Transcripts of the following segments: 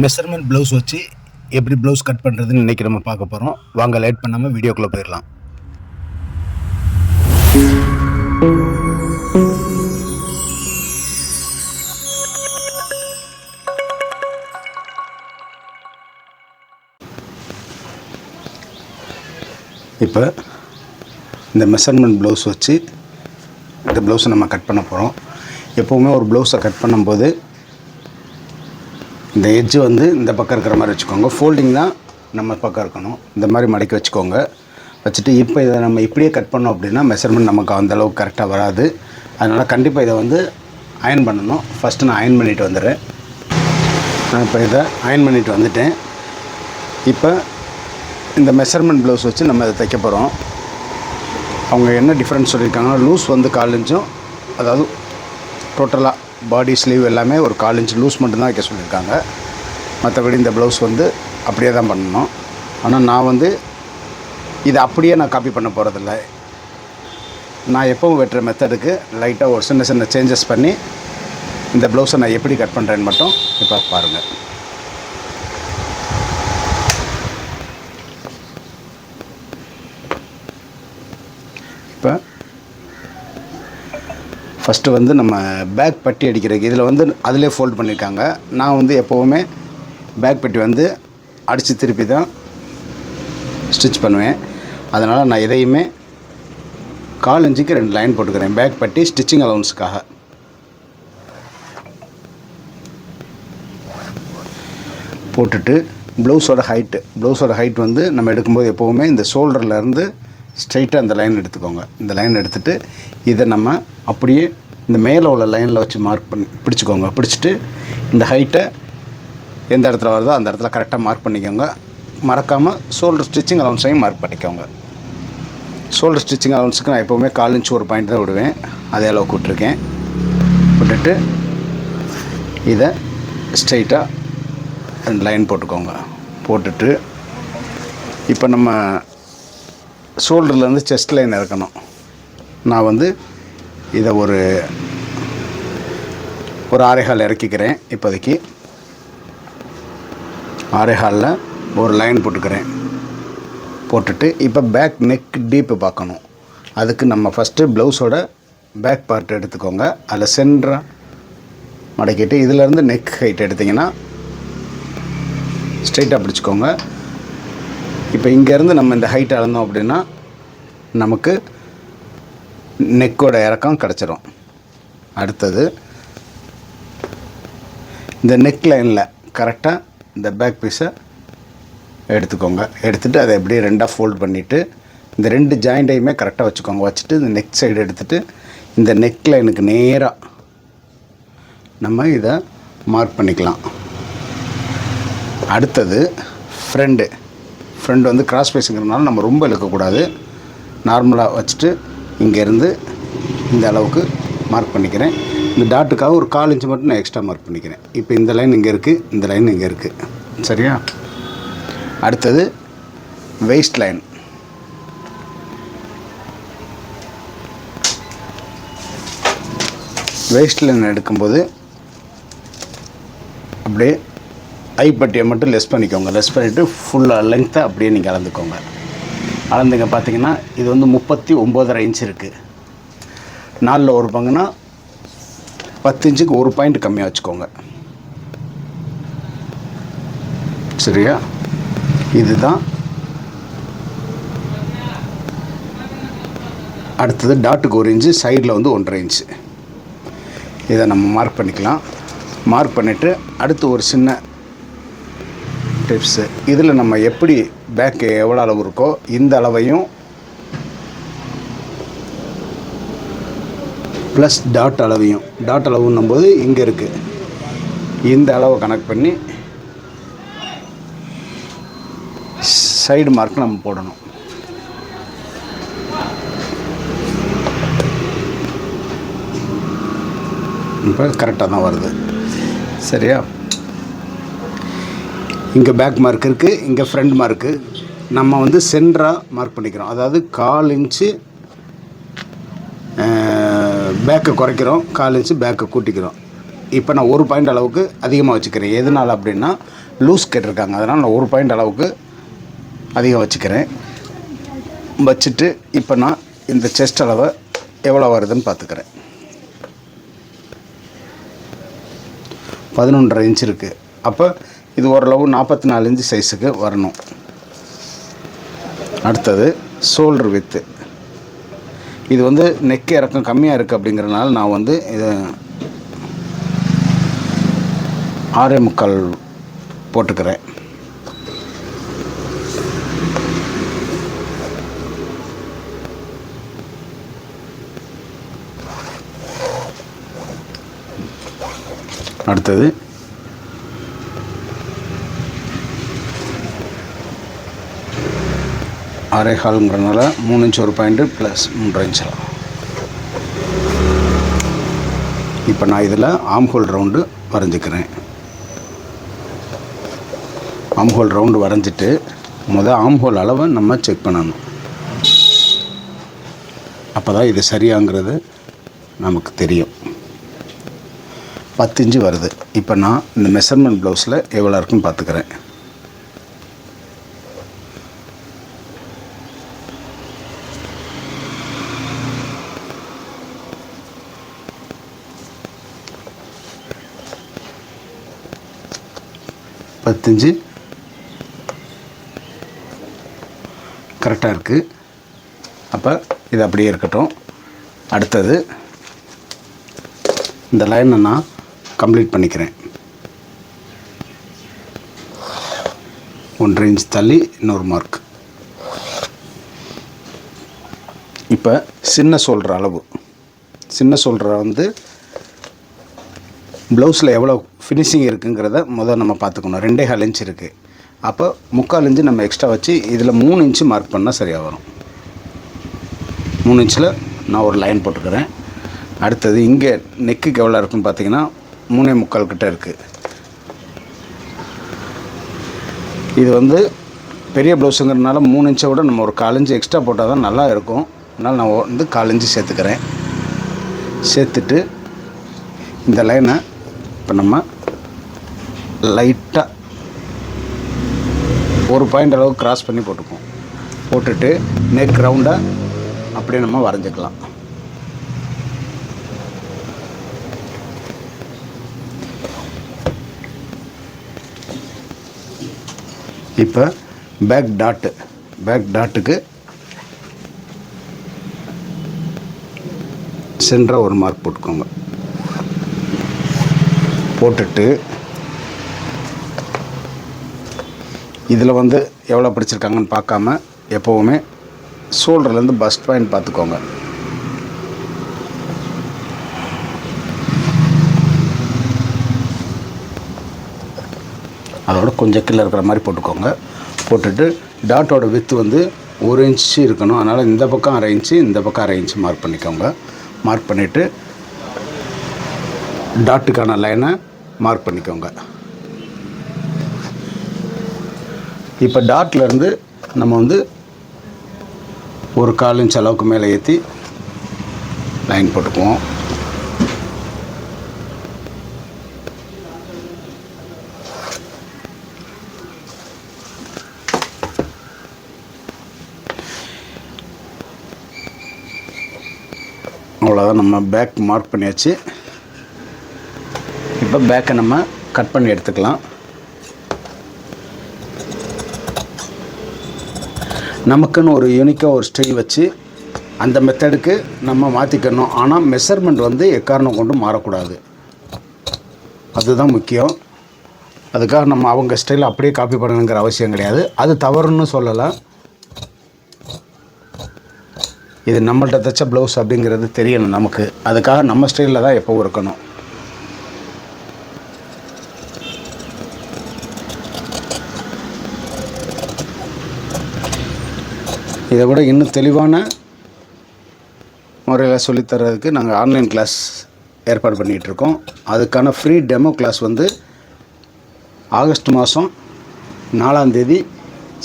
Measurement blouse வச்சு எப்படி blouse cut பண்ணுறதுன்னு இன்றைக்கி நம்ம பார்க்க போகிறோம் வாங்க லேட் பண்ணாமல் வீடியோக்குள்ளே போயிடலாம். இப்போ இந்த மெஷர்மெண்ட் ப்ளவுஸ் வச்சு இந்த ப்ளவுஸை நம்ம கட் பண்ண போகிறோம் எப்போவுமே ஒரு ப்ளவுஸை கட் பண்ணும்போது இந்த எட்ஜு வந்து இந்த பக்கம் இருக்கிற மாதிரி வச்சுக்கோங்க. ஃபோல்டிங் தான் நம்ம பக்கம் இருக்கணும். இந்த மாதிரி மடக்கி வச்சுக்கோங்க. வச்சுட்டு இப்போ இதை நம்ம இப்படியே கட் பண்ணோம் அப்படின்னா மெஷர்மெண்ட் நமக்கு அந்த அளவுக்கு கரெக்டாக வராது. அதனால் கண்டிப்பாக இதை வந்து அயன் பண்ணணும். ஃபஸ்ட்டு நான் அயன் பண்ணிட்டு வந்துடுறேன். நான் இப்போ இதை அயன் பண்ணிட்டு வந்துட்டேன். இப்போ இந்த மெஷர்மெண்ட் ப்ளவுஸ் வச்சு நம்ம இதை தைக்க போகிறோம் அவங்க என்ன டிஃப்ரென்ஸ் சொல்லியிருக்காங்கன்னா லூஸ் வந்து கால் இன்ச்சும் அதாவது டோட்டலாக பாடி ஸ்லீவ் எல்லாமே ஒரு கால் இன்ச் லூஸ் மட்டும்தான் வைக்க சொல்லியிருக்காங்க. மற்றபடி இந்த ப்ளவுஸ் வந்து அப்படியே தான் பண்ணணும். ஆனால் நான் வந்து இதை அப்படியே நான் காப்பி பண்ண போகிறதில்ல நான் எப்பவும் வெட்டுற மெத்தடுக்கு லைட்டாக ஒரு சின்ன சின்ன சேஞ்சஸ் பண்ணி இந்த ப்ளவுஸை நான் எப்படி கட் பண்ணுறேன்னு மட்டும் இப்போ பாருங்கள் இப்போ ஃபஸ்ட்டு வந்து நம்ம பேக் பட்டி அடிக்கிறதுக்கு. இதில் வந்து அதிலே ஃபோல்ட் பண்ணியிருக்காங்க நான் வந்து எப்போவுமே பேக் பட்டி வந்து அடித்து திருப்பி தான் ஸ்டிச் பண்ணுவேன். அதனால் நான் எதையுமே கால் இன்ச்சுக்கு ரெண்டு லைன் போட்டுக்கிறேன். பேக் பட்டி ஸ்டிச்சிங் அலவுன்ஸுக்காக போட்டுட்டு ப்ளவுஸோட ஹைட்டு ப்ளவுஸோட ஹைட் வந்து நம்ம எடுக்கும்போது எப்போவுமே இந்த ஷோல்டர்லேருந்து ஸ்ட்ரைட்டாக அந்த லைன் எடுத்துக்கோங்க. இந்த லைன் எடுத்துகிட்டு இதை நம்ம அப்படியே இந்த மேலே உள்ள லைனில் வச்சு மார்க் பண்ணி பிடிச்சிக்கோங்க. பிடிச்சிட்டு இந்த ஹைட்டை எந்த இடத்துல வருதோ அந்த இடத்துல கரெக்டாக மார்க் பண்ணிக்கோங்க. மறக்காமல் ஷோல்டர் ஸ்டிச்சிங் அலவுன்ஸையும் மார்க் பண்ணிக்கோங்க. ஷோல்டர் ஸ்டிச்சிங் அலவுன்ஸுக்கு நான் எப்போவுமே கால் இன்ச்சு ஒரு பாயிண்ட் தான் விடுவேன். அதே அளவுக்கு விட்ருக்கேன் விட்டுட்டு இதை ஸ்ட்ரைட்டாக ரெண்டு லைன் போட்டுக்கோங்க. போட்டுட்டு இப்போ நம்ம ஷோல்டர்லேருந்து செஸ்ட் லைன் இறக்கணும். நான் வந்து இதை ஒரு ஒரு ஆரேகால் இறக்கிக்கிறேன் இப்போதைக்கு. ஆரேகாலில் ஒரு லைன் போட்டுக்கிறேன். போட்டுட்டு இப்போ பேக் நெக் டீப்பு பார்க்கணும். அதுக்கு நம்ம ஃபஸ்ட்டு ப்ளவுஸோட பேக் பார்ட் எடுத்துக்கோங்க. அதில் சென்டராக மடக்கிட்டு இதிலேருந்து நெக் ஹைட் எடுத்திங்கன்னா ஸ்ட்ரைட்டாக பிடிச்சிக்கோங்க. இப்போ இங்கேருந்து நம்ம இந்த ஹைட் அளந்தோம் அப்படின்னா நமக்கு நெக்கோட இறக்கம் கிடச்சிரும். அடுத்தது இந்த நெக் லைனில் கரெக்டாக இந்த பேக் பீஸை எடுத்துக்கோங்க. எடுத்துகிட்டு அதை எப்படியும் ரெண்டாக ஃபோல்ட் பண்ணிவிட்டு இந்த ரெண்டு ஜாயிண்ட்டையுமே கரெக்டாக வச்சுக்கோங்க. வச்சுட்டு இந்த நெக் சைடு எடுத்துகிட்டு இந்த நெக் லைனுக்கு நேராக நம்ம இதை மார்க் பண்ணிக்கலாம். அடுத்தது ஃப்ரெண்டு ஃப்ரெண்டு வந்து கிராஸ் பேஸுங்கிறதுனால நம்ம ரொம்ப இழுக்கக்கூடாது. நார்மலாக வச்சுட்டு இங்கேருந்து இந்த அளவுக்கு மார்க் பண்ணிக்கிறேன். இந்த டாட்டுக்காக ஒரு கால் இன்ச்சு மட்டும் நான் எக்ஸ்ட்ரா மார்க் பண்ணிக்கிறேன். இப்போ இந்த லைன் இங்கே இருக்குது இந்த லைன் இங்கே இருக்குது சரியா? அடுத்தது வெயிஸ்ட் லைன் வெயிஸ்ட் லைன் எடுக்கும்போது அப்படியே ஐப்பட்டியை மட்டும் லெஸ் பண்ணிக்கோங்க. லெஸ் பண்ணிவிட்டு ஃபுல்லாக லென்த்தை அப்படியே நீங்கள் அளந்துக்கோங்க. அளந்துங்க பார்த்தீங்கன்னா இது வந்து முப்பத்தி ஒம்போதரை இன்ச் இருக்குது நாலில் ஒரு பங்குனா பத்து இன்ச்சுக்கு ஒரு பாயிண்ட் கம்மியாக வச்சுக்கோங்க. சரியா? இதுதான் அடுத்தது டாட்டுக்கு ஒரு இன்ச்சு சைடில் வந்து ஒன்றரை இன்ச்சு இதை நம்ம மார்க் பண்ணிக்கலாம். மார்க் பண்ணிவிட்டு அடுத்து ஒரு சின்ன ஸ்டெப்ஸு இதில் நம்ம எப்படி பேக்கு எவ்வளோ அளவு இருக்கோ இந்த அளவையும் ப்ளஸ் டாட் அளவையும். டாட் அளவுன்னும் போது இங்கே இருக்குது இந்த அளவை கனெக்ட் பண்ணி சைடு மார்க் நம்ம போடணும். இப்போ கரெக்டாக தான் வருது. சரியா? இங்கே பேக் மார்க் இருக்குது இங்கே ஃப்ரண்ட் மார்க்கு நம்ம வந்து சென்டராக மார்க் பண்ணிக்கிறோம். அதாவது கால் இன்ச்சு பேக்கை குறைக்கிறோம். கால் இன்ச்சு பேக்கை கூட்டிக்கிறோம். இப்போ நான் ஒரு பாயிண்ட் அளவுக்கு அதிகமாக வச்சுக்கிறேன். எதனால் அப்படின்னா லூஸ் கேட்டிருக்காங்க. அதனால் நான் ஒரு பாயிண்ட் அளவுக்கு அதிகம் வச்சுக்கிறேன். வச்சுட்டு இப்போ நான் இந்த செஸ்ட் அளவை எவ்வளோ வருதுன்னு பார்த்துக்கிறேன். பதினொன்றரை இன்ச் இருக்குது அப்போ இது ஓரளவு நாற்பத்தி நாலு இன்ச்சு சைஸுக்கு வரணும். அடுத்தது ஷோல்டர் வித்து இது வந்து நெக் இறக்கம் கம்மியாக இருக்குது அப்படிங்கிறனால நான் வந்து இது ஆறே முக்கால் போட்டுக்கிறேன். அடுத்தது ஆறே காலுங்கிறனால மூணு இன்ச் ஒரு பாயிண்ட்டு ப்ளஸ் மூன்றரை இன்ச்சில் இப்போ நான் இதில் ஆம்ஹோல் ரவுண்டு வரைஞ்சிக்கிறேன். ஆம்ஹோல் ரவுண்டு வரைஞ்சிட்டு முதல் ஆம்ஹோல் அளவை நம்ம செக் பண்ணணும். அப்போ தான் இது சரியாங்கிறது நமக்கு தெரியும். பத்து இன்ச்சு வருது. இப்போ நான் இந்த மெஷர்மெண்ட் ப்ளவுஸில் எவ்வளோ இருக்குன்னு பார்த்துக்கிறேன். செஞ்சு கரெக்டாக இருக்குது அப்போ இது அப்படியே இருக்கட்டும். அடுத்தது இந்த லைனை நான் கம்ப்ளீட் பண்ணிக்கிறேன். ஒன்றரை இன்ச் தள்ளி இன்னொரு மார்க். இப்போ சின்ன சொல்கிற அளவு. சின்ன சொல்கிற வந்து ப்ளவுஸில் எவ்வளோ ஃபினிஷிங் இருக்குங்கிறத முதல் நம்ம பார்த்துக்கணும். ரெண்டே கால் இன்ச் இருக்குது அப்போ முக்கால் இன்ச்சு நம்ம எக்ஸ்ட்ரா வச்சு இதில் மூணு இன்ச்சு மார்க் பண்ணால் சரியாக வரும். மூணு இன்ச்சில் நான் ஒரு லைன் போட்டுக்கிறேன். அடுத்தது இங்கே நெக்குக்கு எவ்வளோ இருக்குன்னு பார்த்தீங்கன்னா மூணே முக்கால் கிட்ட இருக்குது இது வந்து பெரிய ப்ளவுஸுங்கிறதுனால மூணு இன்ச்சை விட நம்ம ஒரு கால் இன்ச்சு எக்ஸ்ட்ரா போட்டால் தான் நல்லா இருக்கும். அதனால் நான் வந்து கால் இன்ச்சு சேர்த்துக்கிறேன். சேர்த்துட்டு இந்த லைனை இப்போ நம்ம லைட்டாக ஒரு பாயிண்ட் அளவு கிராஸ் பண்ணி போட்டுக்குவோம். போட்டுட்டு நெக் ரவுண்டாக அப்படியே நம்ம வரைஞ்சிக்கலாம். இப்போ பேக் டாட்டு பேக் டாட்டுக்கு சென்டராக ஒரு மார்க் போட்டுக்கோங்க. போட்டுட்டு இதில் வந்து எவ்வளோ பிடிச்சிருக்காங்கன்னு பார்க்காம எப்போவுமே ஷோல்டர்லேருந்து பஸ்ட் பாயிண்ட் பார்த்துக்கோங்க. அதோட கொஞ்சம் கீழே இருக்கிற மாதிரி போட்டுக்கோங்க. போட்டுட்டு டாட்டோட வித்து வந்து ஒரு இன்ச்சு இருக்கணும். அதனால் இந்த பக்கம் அரை இன்ச்சு இந்த பக்கம் அரை இன்ச்சு மார்க் பண்ணிக்கோங்க. மார்க் பண்ணிவிட்டு டாட்டுக்கான லைனை மார்க் பண்ணிக்கோங்க. இப்போ டாட்லேருந்து நம்ம வந்து ஒரு கால் இன்ச் அளவுக்கு மேலே ஏற்றி லைன் போட்டுக்குவோம். அவ்வளோதான் நம்ம பேக் மார்க் பண்ணியாச்சு. இப்போ பேக்கை நம்ம கட் பண்ணி எடுத்துக்கலாம். நமக்குன்னு ஒரு யூனிக்காக ஒரு ஸ்டைல் வச்சு அந்த மெத்தடுக்கு நம்ம மாற்றிக்கணும் ஆனால் மெஷர்மெண்ட் வந்து எக்காரணம் கொண்டு மாறக்கூடாது. அதுதான் முக்கியம். அதுக்காக நம்ம அவங்க ஸ்டைல் அப்படியே காப்பி பண்ணணுங்கிற அவசியம் கிடையாது. அது தவறுன்னு சொல்லலாம். இது நம்மள்கிட்ட தைச்ச ப்ளவுஸ் அப்படிங்கிறது தெரியணும் நமக்கு. அதுக்காக நம்ம ஸ்டைலில் தான் எப்போவும் இருக்கணும். இதை விட இன்னும் தெளிவான முறையில் சொல்லித்தரதுக்கு நாங்கள் ஆன்லைன் கிளாஸ் ஏற்பாடு பண்ணிகிட்டு இருக்கோம் அதுக்கான ஃப்ரீ டெமோ கிளாஸ் வந்து ஆகஸ்ட் மாதம் நாலாந்தேதி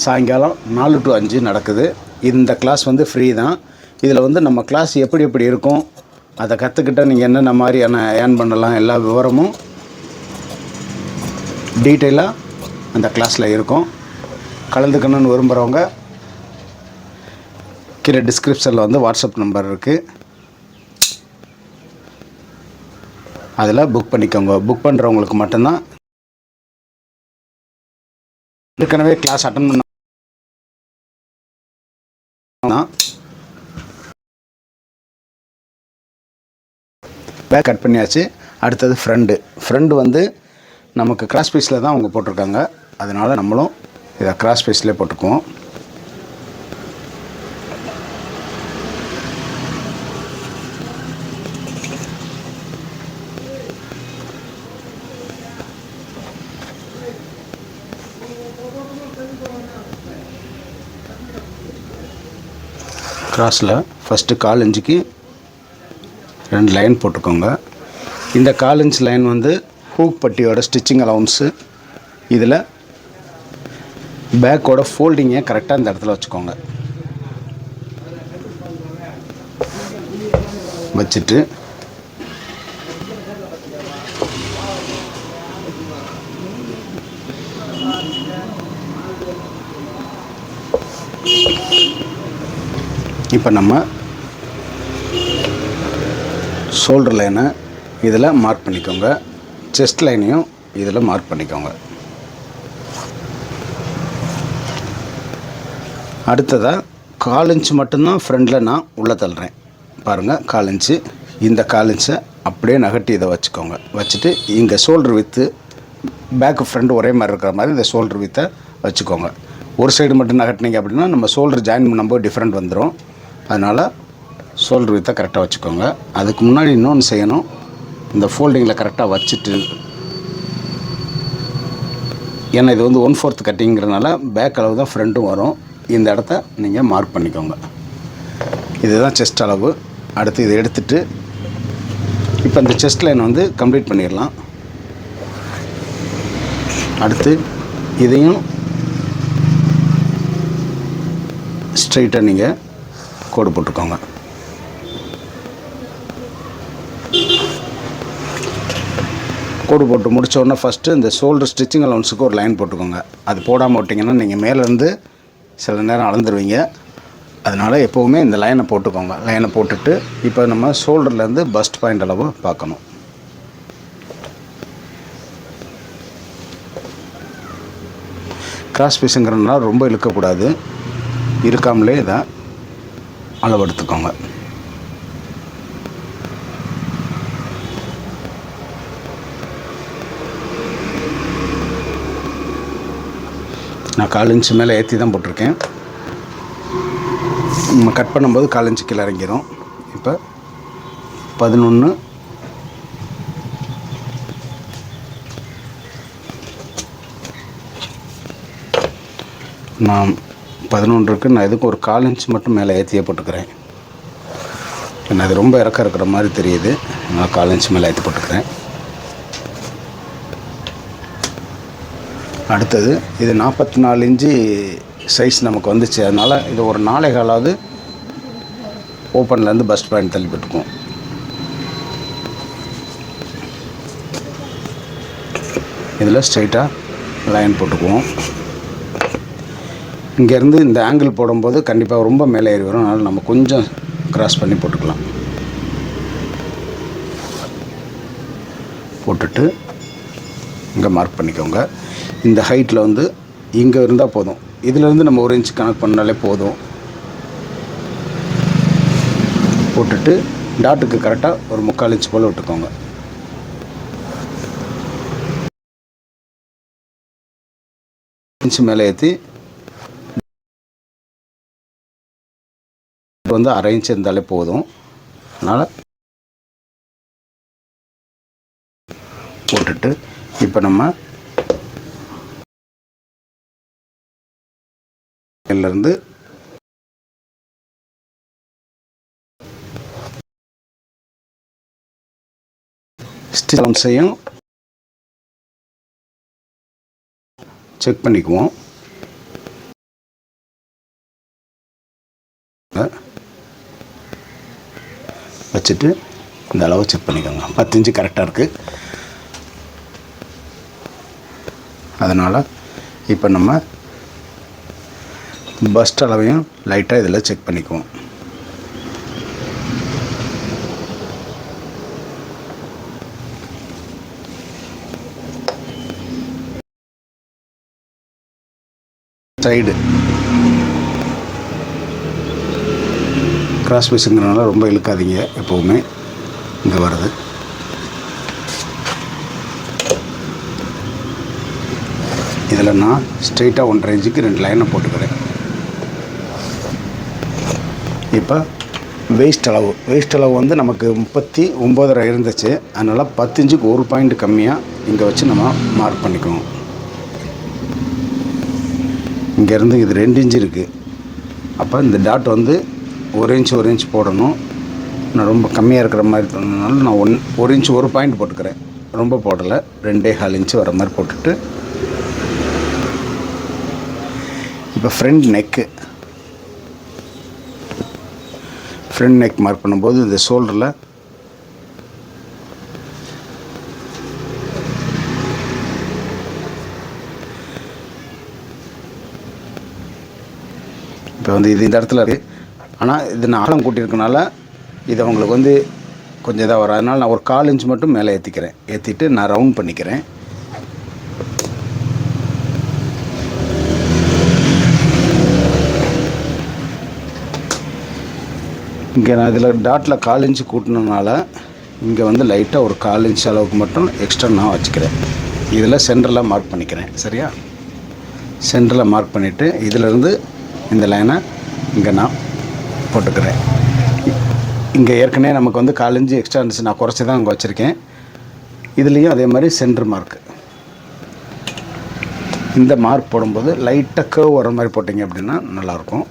சாயங்காலம் நாலு டு அஞ்சு நடக்குது. இந்த கிளாஸ் வந்து ஃப்ரீ தான். இதில் வந்து நம்ம கிளாஸ் எப்படி எப்படி இருக்கும் அதை கற்றுக்கிட்ட நீங்கள் என்னென்ன மாதிரியான ஏர்ன் பண்ணலாம் எல்லா விவரமும் டீட்டெயிலாக அந்த கிளாஸில் இருக்கும். கலந்துக்கணும்னு விரும்புகிறவங்க கீழே டிஸ்கிரிப்ஷனில் வந்து வாட்ஸ்அப் நம்பர் இருக்குது அதில் புக் பண்ணிக்கோங்க. புக் பண்ணுறவங்களுக்கு மட்டும்தான். ஏற்கனவே கிளாஸ் அட்டன் பண்ண பேக் கட் பண்ணியாச்சு. அடுத்தது ஃப்ரெண்டு ஃப்ரெண்டு வந்து நமக்கு கிராஸ் பீஸில் தான் அவங்க போட்டிருக்காங்க. அதனால் நம்மளும் இதை கிராஸ் பீஸ்லேயே போட்டுக்குவோம். கிராஸில் ஃபஸ்ட்டு கால் ரெண்டு லைன் போட்டுக்கோங்க. இந்த கால் இன்ச் லைன் வந்து ஹூக் பட்டியோட ஸ்டிச்சிங் அலவுன்ஸு இதில் பேக்கோட ஃபோல்டிங்கை கரெக்டாக இந்த இடத்துல வச்சுக்கோங்க. வச்சுட்டு இப்போ நம்ம ஷோல்டர் லைனை இதில் மார்க் பண்ணிக்கோங்க. செஸ்ட் லைனையும் இதில் மார்க் பண்ணிக்கோங்க. அடுத்ததாக கால் இன்ச்சு மட்டும்தான் ஃப்ரண்டில் நான் உள்ளே தள்ளுறேன். பாருங்கள் கால் இன்ச்சு இந்த கால் இன்ச்சை அப்படியே நகட்டி இதை வச்சுக்கோங்க. வச்சுட்டு இங்கே ஷோல்டர் வித்து பேக்கு ஃப்ரண்ட் ஒரே மாதிரி இருக்கிற மாதிரி இந்த ஷோல்டர் வித்தை வச்சுக்கோங்க. ஒரு சைடு மட்டும் நகட்டினீங்க அப்படின்னா நம்ம ஷோல்டர் ஜாயின் பண்ணும்போது டிஃப்ரெண்ட் வந்துடும் அதனால் ஷோல்டர் வித்தை கரெக்டாக வச்சுக்கோங்க. அதுக்கு முன்னாடி இன்னொன்று செய்யணும். இந்த ஃபோல்டிங்கில் கரெக்டாக வச்சுட்டு ஏன்னா இது வந்து ஒன் ஃபோர்த் கட்டிங்கிறனால பேக் அளவு தான் ஃப்ரண்ட்டும் வரும். இந்த இடத்த நீங்கள் மார்க் பண்ணிக்கோங்க. இதுதான் செஸ்ட் அளவு. அடுத்து இதை எடுத்துட்டு இப்போ இந்த செஸ்ட் லைன் வந்து கம்ப்ளீட் பண்ணிடலாம். அடுத்து இதையும் ஸ்ட்ரைட்டாக நீங்கள் கோடு போட்டுக்கோங்க கோடு போட்டு முடிச்ச உடனே ஃபஸ்ட்டு இந்த ஷோல்டர் ஸ்டிச்சிங் அலவுன்ஸுக்கு ஒரு லைன் போட்டுக்கோங்க. அது போடாமல் விட்டிங்கன்னா நீங்கள் மேலேருந்து சில நேரம் அளந்துருவீங்க. அதனால் எப்போவுமே இந்த லைனை போட்டுக்கோங்க. லைனை போட்டுட்டு இப்போ நம்ம ஷோல்டர்லேருந்து பஸ்ட் பாயிண்ட் அளவு பார்க்கணும். கிராஸ் பீஸுங்கிறதுனால ரொம்ப இழுக்கக்கூடாது. இருக்காமலே தான் அளவெடுத்துக்கோங்க. நான் கால் இன்ச்சு மேலே ஏற்றி தான் போட்டிருக்கேன். நம்ம கட் பண்ணும்போது கால் இன்ச்சு கீழே இறங்கிடும் இப்போ பதினொன்று நான் பதினொன்றுக்கு நான் இதுக்கு ஒரு கால் இன்ச் மட்டும் மேலே ஏற்றியே போட்டுக்கிறேன். ஏன்னா அது ரொம்ப இறக்கம் இருக்கிற மாதிரி தெரியுது. நான் கால் இன்ச் மேலே ஏற்றி போட்டுக்கிறேன். அடுத்தது இது நாற்பத்தி நாலு இன்ச்சு சைஸ் நமக்கு வந்துச்சு. அதனால் இது ஒரு நாளை காலாவது ஓப்பன்லேருந்து பஸ் பாயிண்ட் தள்ளி போட்டுக்குவோம். இதில் ஸ்ட்ரைட்டாக லைன் போட்டுக்குவோம். இங்கேருந்து இந்த ஆங்கிள் போடும்போது கண்டிப்பாக ரொம்ப மேலே ஏறி வரும். அதனால் நம்ம கொஞ்சம் க்ராஸ் பண்ணி போட்டுக்கலாம். போட்டுட்டு இங்கே மார்க் பண்ணிக்கோங்க. இந்த ஹைட்டில் வந்து இங்கே இருந்தால் போதும். இதிலேருந்து நம்ம ஒரு இன்ச் கணக்கு பண்ணாலே போதும். போட்டுட்டு டாட்டுக்கு கரெக்டாக ஒரு முக்கால் இன்ச் போல் விட்டுக்கோங்க. இன்ச் மேலே ஏற்றி வந்து அரை இன்ச் இருந்தாலே போதும். அதனால் போட்டுட்டு இப்போ நம்ம இருந்து ஸ்டிச்சையும் செக் பண்ணிக்குவோம். வச்சுட்டு இந்த அளவு செக் பண்ணிக்கோங்க. பத்து இன்ச்சு கரெக்டாக இருக்குது அதனால் இப்போ நம்ம பஸ்ட் அளவையும் லைட்டாக இதில் செக் பண்ணிக்குவோம். சைடு கிராஸ் பீஸுங்கிறனால ரொம்ப இழுக்காதீங்க எப்போவுமே. இங்கே வருது. இதில் நான் ஸ்ட்ரெயிட்டாக ஒன்றரை இன்ச்சுக்கு ரெண்டு லைனை போட்டுக்கிறேன். இப்போ வேஸ்ட் அளவு. வேஸ்ட் அளவு வந்து நமக்கு முப்பத்தி ஒம்போதரை இருந்துச்சு. அதனால் பத்து இன்ச்சுக்கு ஒரு பாயிண்ட் கம்மியாக இங்கே வச்சு நம்ம மார்க் பண்ணிக்குவோம் இங்கேருந்து இது ரெண்டு இன்ச்சு இருக்குது அப்போ இந்த டாட் வந்து ஒரு இன்ச் ஒரு இன்ச் போடணும். நான் ரொம்ப கம்மியாக இருக்கிற மாதிரி தோணுனால நான் ஒன் ஒரு இன்ச் ஒரு பாயிண்ட் போட்டுக்கிறேன். ரொம்ப போடலை. ரெண்டே கால் இன்ச்சு வர மாதிரி போட்டுட்டு. இப்போ front neck front neck mark பண்ணும்போது இந்த ஷோல்டரில் இப்போ வந்து இது இந்த இடத்துல இருக்குது ஆனால் இது நான் ஆழம் கூட்டியிருக்கனால இது அவங்களுக்கு வந்து கொஞ்சம் இதாக வரும் அதனால் நான் ஒரு கால் இன்ச் மட்டும் மேலே ஏற்றிக்கிறேன் ஏற்றிட்டு நான் ரவுண்ட் பண்ணிக்கிறேன். இங்கே நான் இதில் டாட்டில் கால் இன்ச்சு கூட்டினதுனால இங்கே வந்து லைட்டாக ஒரு கால் இன்ச் அளவுக்கு மட்டும் எக்ஸ்ட்ரா நான் வச்சுக்கிறேன். இதில் சென்டரில் மார்க் பண்ணிக்கிறேன். சரியா? சென்டரில் மார்க் பண்ணிவிட்டு இதிலேருந்து இந்த லைனை இங்கே நான் போட்டுக்கிறேன் இங்கே ஏற்கனவே நமக்கு வந்து காலஞ்சு இன்ச்சு எக்ஸ்ட்ரா இருந்துச்சு. நான் குறைச்சி தான் அங்கே வச்சுருக்கேன். இதுலேயும் அதே மாதிரி சென்டர் மார்க் இந்த மார்க் போடும்போது லைட்டாக கர்வ் வர மாதிரி போட்டிங்க அப்படின்னா நல்லாயிருக்கும்.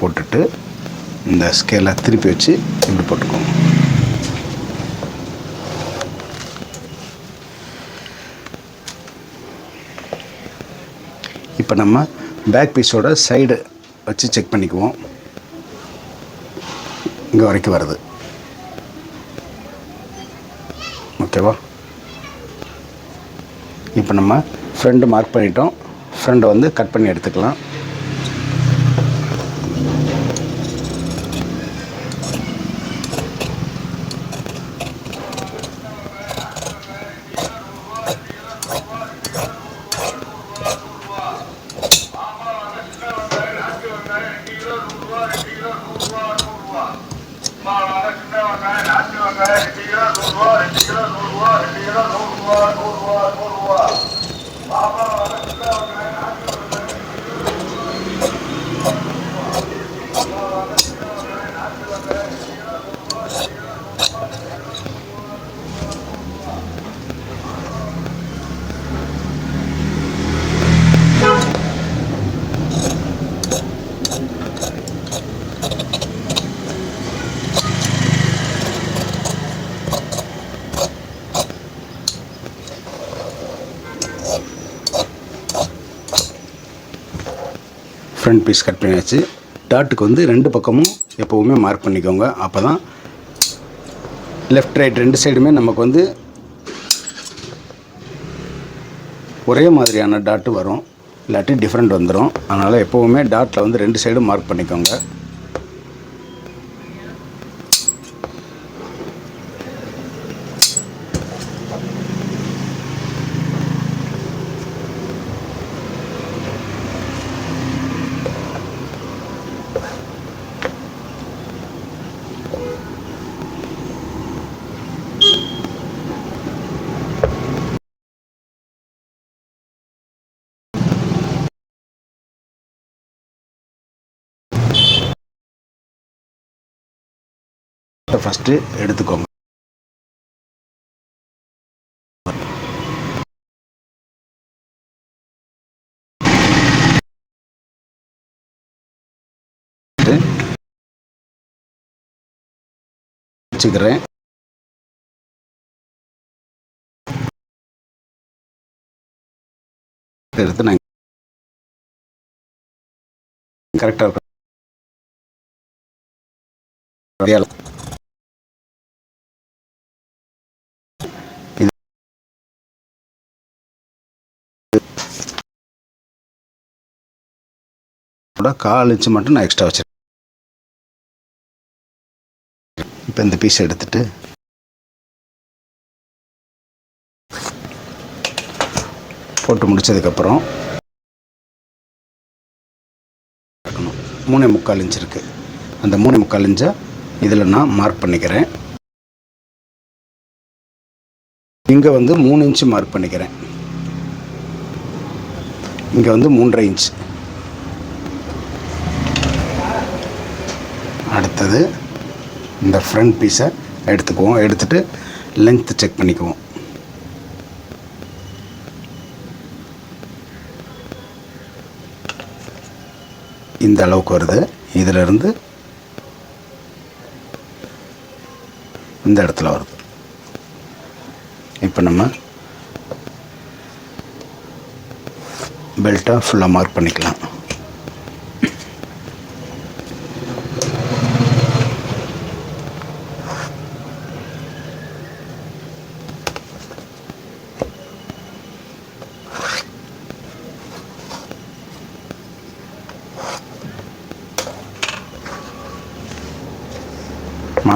போட்டுட்டு இந்த ஸ்கேலை திருப்பி வச்சு இப்படி போட்டுக்கோங்க. இப்போ நம்ம பேக் பீஸோட சைடு வச்சு செக் பண்ணிக்குவோம். இங்கே வரைக்கும் வருது. ஓகேவா இப்போ நம்ம ஃப்ரெண்டு மார்க் பண்ணிட்டோம். ஃப்ரெண்டை வந்து கட் பண்ணி எடுத்துக்கலாம். ஃப்ரண்ட் பீஸ் கட் பண்ணியாச்சு. டாட்டுக்கு வந்து ரெண்டு பக்கமும் எப்போவுமே மார்க் பண்ணிக்கோங்க. அப்போ தான் லெஃப்ட் ரைட் ரெண்டு சைடுமே நமக்கு வந்து ஒரே மாதிரியான டாட்டு வரும். இல்லாட்டி டிஃப்ரெண்ட் வந்துடும் அதனால் எப்போவுமே டாட்டில் வந்து ரெண்டு சைடும் மார்க் பண்ணிக்கோங்க. ஃபஸ்ட்டு எடுத்துக்கோங்க. வச்சுக்கிறேன். எடுத்து நான் கரெக்டாக இருக்கும் கூட கால் இன்ச்சு மட்டும் நான் எக்ஸ்ட்ரா வச்சிருக்கேன். இப்போ இந்த பீஸ் எடுத்துட்டு. போட்டு முடித்ததுக்கப்புறம் மூணே முக்கால் இன்ச் இருக்குது அந்த மூணு முக்கால் இன்ச்சை இதில் நான் மார்க் பண்ணிக்கிறேன். இங்கே வந்து மூணு இன்ச்சு மார்க் பண்ணிக்கிறேன். இங்கே வந்து மூன்றரை இன்ச் அடுத்தது இந்த ஃப்ரண்ட் பீஸை எடுத்துக்குவோம். எடுத்துட்டு லென்த்து செக் பண்ணிக்குவோம். இந்த அளவுக்கு வருது. இதிலிருந்து இந்த இடத்துல வருது. இப்போ நம்ம பெல்ட்டை ஃபுல்லாக மார்க் பண்ணிக்கலாம்.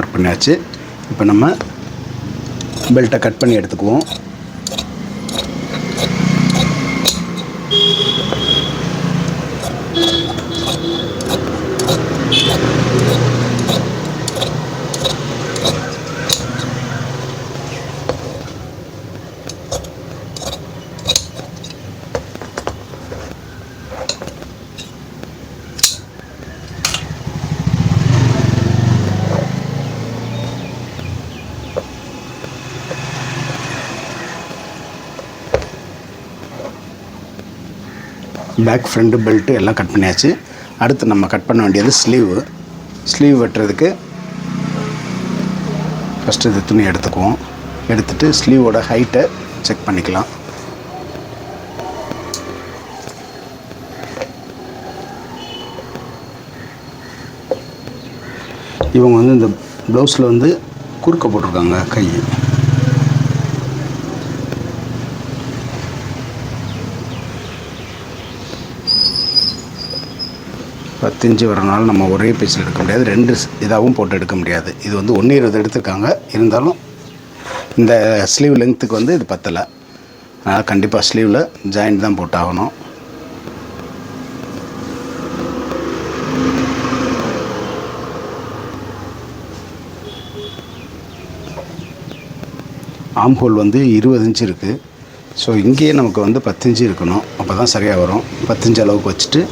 மார்க் பண்ணியாச்சு. இப்போ நம்ம பெல்ட்டை கட் பண்ணி எடுத்துக்குவோம். பேக் ஃப்ரண்ட்டு பெல்ட்டு எல்லாம் கட் பண்ணியாச்சு. அடுத்து நம்ம கட் பண்ண வேண்டியது ஸ்லீவு ஸ்லீவ் வெட்டுறதுக்கு ஃபஸ்ட்டு இது துணி எடுத்துக்குவோம். எடுத்துட்டு ஸ்லீவோட ஹைட்டை செக் பண்ணிக்கலாம். இவங்க வந்து இந்த ப்ளவுஸில் வந்து குறுக்க போட்டிருக்காங்க கை. பத்து வரனால நம்ம ஒரே பீஸில் எடுக்க முடியாது. ரெண்டு இதாகவும் போட்டு எடுக்க முடியாது. இது வந்து ஒன்று இருபது எடுத்திருக்காங்க. இருந்தாலும் இந்த ஸ்லீவ் லென்த்துக்கு வந்து இது பத்தலை. அதனால் கண்டிப்பாக ஸ்லீவில் ஜாயிண்ட் தான் போட்டாகணும். ஆம் ஹோல் வந்து இருபது இன்ச்சு இருக்குது ஸோ இங்கேயே நமக்கு வந்து பத்து இருக்கணும். அப்போ தான் சரியாக வரும். பத்து அளவுக்கு வச்சுட்டு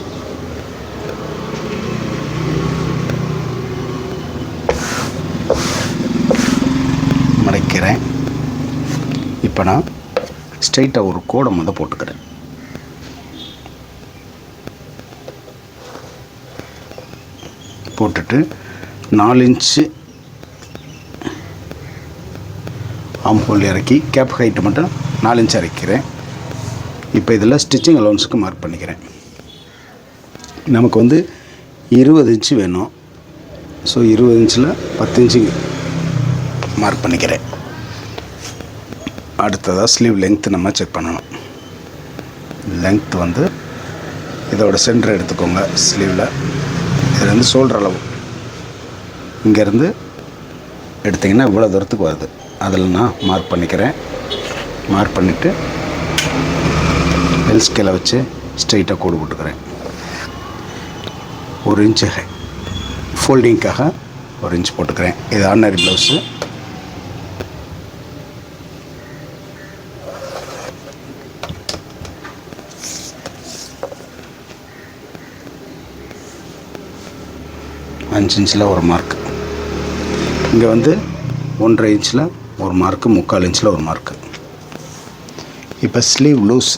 இப்போ நான் ஸ்ட்ரைட்டாக ஒரு கோடை முத போட்டுக்கிறேன். போட்டுட்டு நாலு இன்ச்சு ஆம்பூல் இறக்கி கேப் ஹைட்டு மட்டும் நாலு இன்ச் இறக்கிறேன். இப்போ இதில் ஸ்டிச்சிங் அலோன்ஸுக்கு மார்க் பண்ணிக்கிறேன். நமக்கு வந்து இருபது இன்ச்சு வேணும். ஸோ இருபது இன்ச்சில் பத்து இன்ச்சு மார்க் பண்ணிக்கிறேன். அடுத்ததாக ஸ்லீவ் லென்த்து நம்ம செக் பண்ணணும். லெங்க்த் வந்து இதோட சென்டர் எடுத்துக்கோங்க ஸ்லீவில் இது வந்து ஷோல்டர் அளவு. இங்கேருந்து எடுத்திங்கன்னா இவ்வளோ தூரத்துக்கு வருது. அதில் நான் மார்க் பண்ணிக்கிறேன். மார்க் பண்ணிவிட்டு பெல் ஸ்கேலை வச்சு ஸ்ட்ரைட்டாக கோடு போட்டுக்கிறேன். ஒரு இன்ச்சு ஃபோல்டிங்க்காக ஒரு இன்ச் போட்டுக்கிறேன். இது ஆர்டினரி ப்ளவுஸு அஞ்சு இன்ச்சில் ஒரு மார்க் இங்கே வந்து ஒன்றரை இன்ச்சில் ஒரு மார்க்கு முக்கால் இன்ச்சில் ஒரு மார்க்கு இப்போ ஸ்லீவ் லூஸ்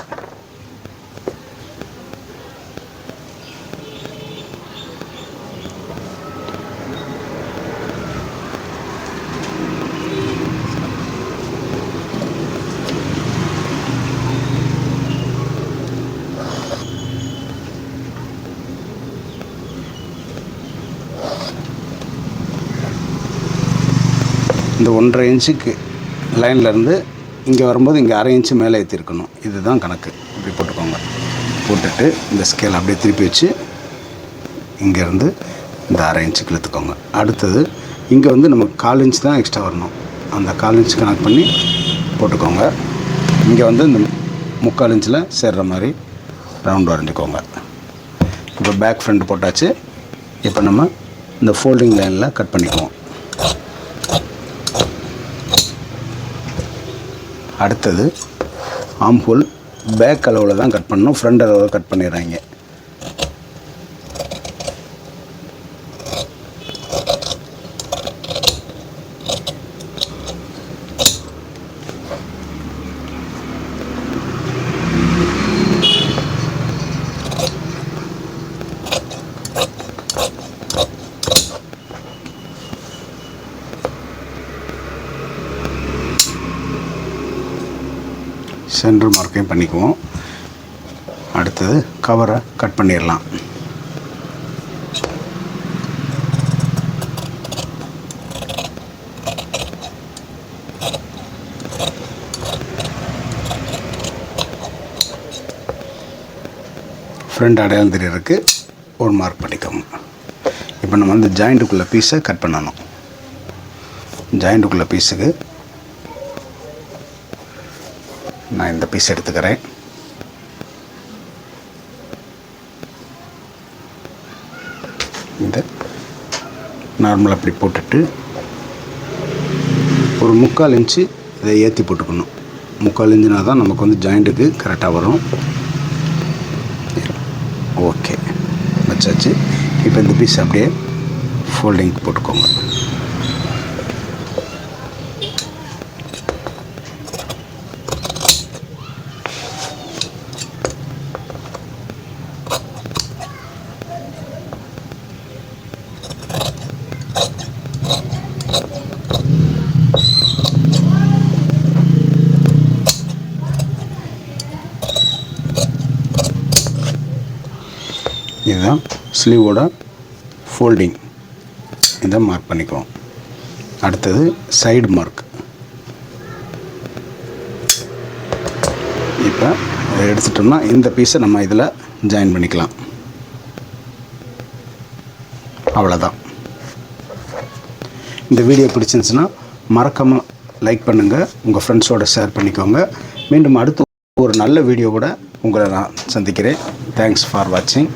இந்த ஒன்றரை இன்ச்சுக்கு லைன்லேருந்து இங்கே வரும்போது இங்கே அரை இன்ச்சு மேலே ஏற்றிருக்கணும் இதுதான் கணக்கு. இப்படி போட்டுக்கோங்க. போட்டுட்டு இந்த ஸ்கேல் அப்படியே திருப்பி வச்சு இங்கேருந்து இந்த அரை இன்ச்சுக்கு இழுத்துக்கோங்க. அடுத்தது இங்கே வந்து நமக்கு கால் இன்ச் தான் எக்ஸ்ட்ரா வரணும். அந்த கால் இன்ச் கணக்கு பண்ணி போட்டுக்கோங்க. இங்கே வந்து இந்த முக்கால் இன்ச்சில் சேர்ற மாதிரி ரவுண்ட் வரைஞ்சிக்கோங்க. இப்போ பேக் ஃப்ரண்ட் போட்டாச்சு. இப்போ நம்ம இந்த ஃபோல்டிங் லைனில் கட் பண்ணிக்குவோம். அடுத்தது ஆம்பூல் பேக் அளவில் தான் கட் பண்ணணும். ஃப்ரண்ட் அளவில் கட் பண்ணிடுறாங்க. சென்டர் பண்ணிக்குவோம். அடுத்தது கவரை கட் பண்ணிடலாம். ஃப்ரண்ட் அடையாளம் தெரியறதுக்கு ஒரு மார்க் பண்ணிக்கோங்க. இப்போ நம்ம வந்து ஜாயிண்ட்டுக்குள்ளே பீஸை கட் பண்ணணும். ஜாயிண்ட்டுக்குள்ளே பீஸுக்கு நான் இந்த பீஸ் எடுத்துக்கிறேன். இந்த நார்மலாக அப்படி போட்டுட்டு ஒரு முக்கால் இன்ச்சு இதை ஏற்றி போட்டுக்கணும். முக்கால் இன்ச்சுனா தான் நமக்கு வந்து ஜாயிண்ட்டுக்கு கரெக்டாக வரும். ஓகே வச்சாச்சு. இப்போ இந்த பீஸ் அப்படியே ஃபோல்டிங் போட்டுக்கோங்க. இதுதான் ஸ்லீவோட ஃபோல்டிங் இதை மார்க் பண்ணிக்குவோம். அடுத்தது சைடு மார்க் இப்போ அதை எடுத்துட்டோம்னா இந்த பீஸை நம்ம இதில் ஜாயின் பண்ணிக்கலாம். அவ்வளோதான் இந்த வீடியோ பிடிச்சிருந்துச்சுன்னா மறக்காமல் லைக் பண்ணுங்கள் உங்கள் ஃப்ரெண்ட்ஸோடு ஷேர் பண்ணிக்கோங்க. மீண்டும் அடுத்து ஒரு நல்ல வீடியோ கூட உங்களை நான் சந்திக்கிறேன். தேங்க்ஸ் ஃபார் வாட்சிங்